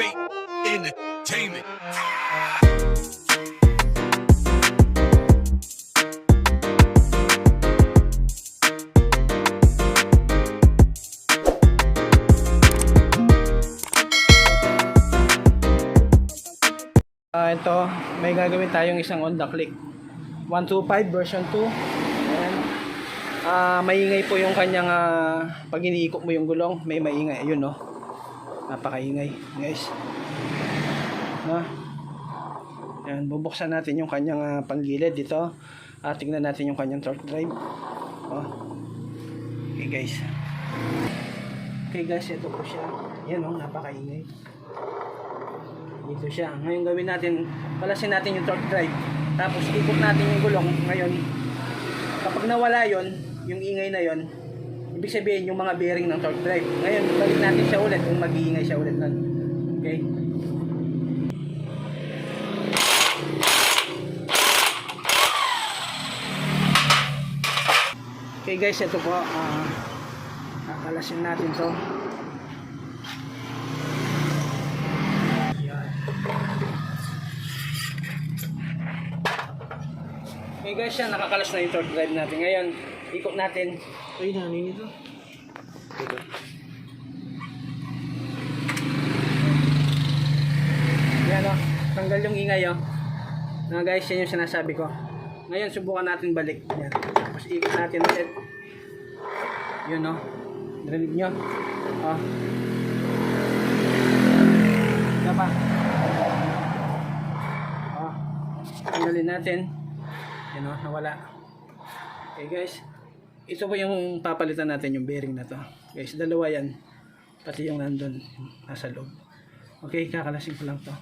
bait entertainment. Ah, ito, may gagawin tayong isang on the click. 125 version 2. Ayan. Ah, maingay po yung kanyang ah, pag iniikot mo yung gulong, may maingay. Ayun, no. Napakaingay, guys. Na. Ayan, bubuksan natin yung kanyang ah, panggilid dito. At tingnan natin yung kanyang torque drive. Oh. Okay, guys. Okay, guys, ito po siya. Yan, oh, napakaingay. Dito siya. Ngayon gawin natin, palasin natin yung torque drive. Tapos ikot natin yung gulong. Ngayon, kapag nawala yon yung ingay na yon ibig sabihin yung mga bearing ng torque drive. Ngayon, balik natin siya ulit kung mag-iingay siya ulit nun. Okay? Okay guys, ito po. ah kakalasin natin to. Yan. Okay guys, yan, nakakalas na yung torque drive natin. Ngayon, ikot natin. Uy, nanin ito. Yan o, tanggal yung ingay o. Na guys, yan yung sinasabi ko. Ngayon, subukan natin balik. Yan. Tapos ikot natin ulit. Yun o. Narinig nyo? O. Isa pa. O. Tanggalin natin. Yan o, nawala. Okay guys. Ito po yung papalitan natin yung bearing na to. Guys, dalawa yan. Pati yung nandun, nasa loob. Okay, kakalasin ko lang to.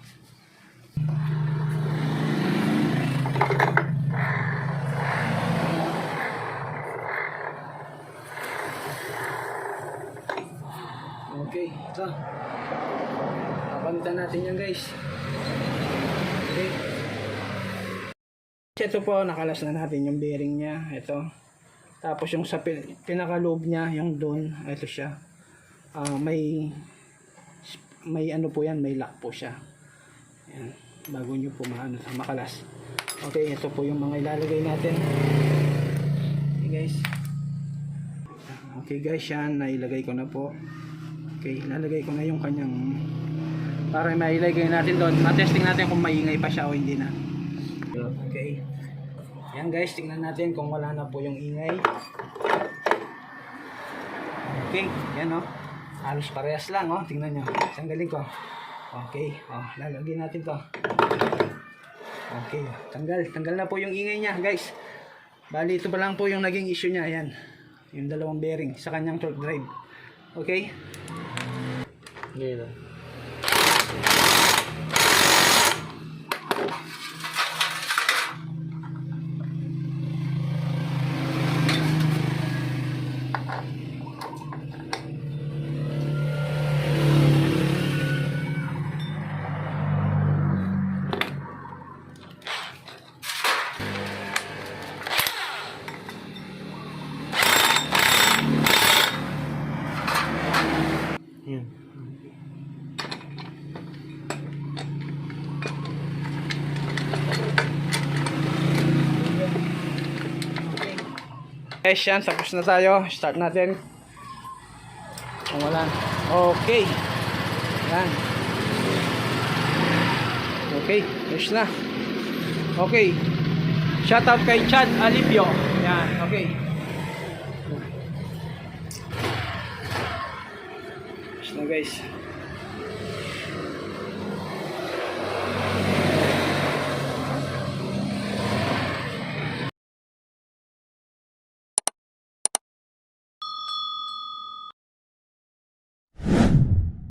Okay, ito. Papalitan natin yan guys. Okay. Ito po, nakalas na natin yung bearing niya. Ito. Tapos yung sa pin- pinaka-loob niya, yung doon, ito siya. Ah, may may ano po yan, may lock po siya. Yan. Bago nyo po maano, makalas. Okay, ito po yung mga ilalagay natin. Okay guys. Okay guys, yan. Nailagay ko na po. Okay, ilalagay ko na yung kanyang para mailagay natin doon. Matesting natin kung maingay pa siya o hindi na. Okay. Yan guys, tingnan natin kung wala na po yung ingay. Okay, yan o. Halos parehas lang oh. Tingnan nyo. Tanggalin ko. Okay, oh, lalagyan natin to. Okay, tanggal. Tanggal na po yung ingay niya guys. Bali, ito pa lang po yung naging issue niya. Ayan. Yung dalawang bearing sa kanyang torque drive. Okay? Yan. Guys, yan. Tapos na tayo. Start natin. Kung wala. Okay. Yan. Okay. Ayos na. Okay. Shoutout kay Chad Alipio. Yan. Okay. Ayos na guys.